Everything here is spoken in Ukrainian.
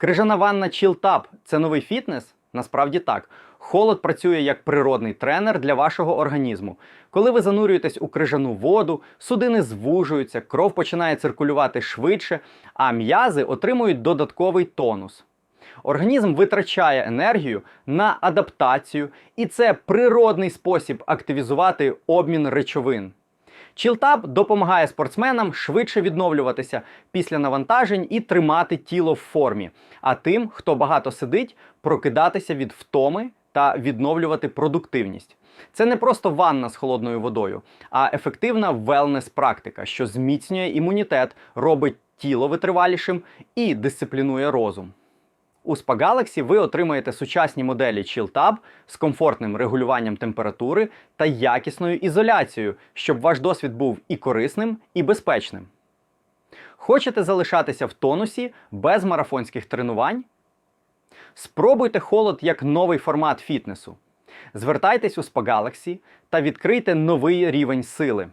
Крижана ванна ChillTab – це новий фітнес? Насправді так. Холод працює як природний тренер для вашого організму. Коли ви занурюєтесь у крижану воду, судини звужуються, кров починає циркулювати швидше, а м'язи отримують додатковий тонус. Організм витрачає енергію на адаптацію, і це природний спосіб активізувати обмін речовин. Чілтап допомагає спортсменам швидше відновлюватися після навантажень і тримати тіло в формі, а тим, хто багато сидить, прокидатися від втоми та відновлювати продуктивність. Це не просто ванна з холодною водою, а ефективна велнес-практика, що зміцнює імунітет, робить тіло витривалішим і дисциплінує розум. У Spa Galaxy ви отримаєте сучасні моделі ChillTab з комфортним регулюванням температури та якісною ізоляцією, щоб ваш досвід був і корисним, і безпечним. Хочете залишатися в тонусі без марафонських тренувань? Спробуйте холод як новий формат фітнесу. Звертайтесь у Spa Galaxy та відкрийте новий рівень сили.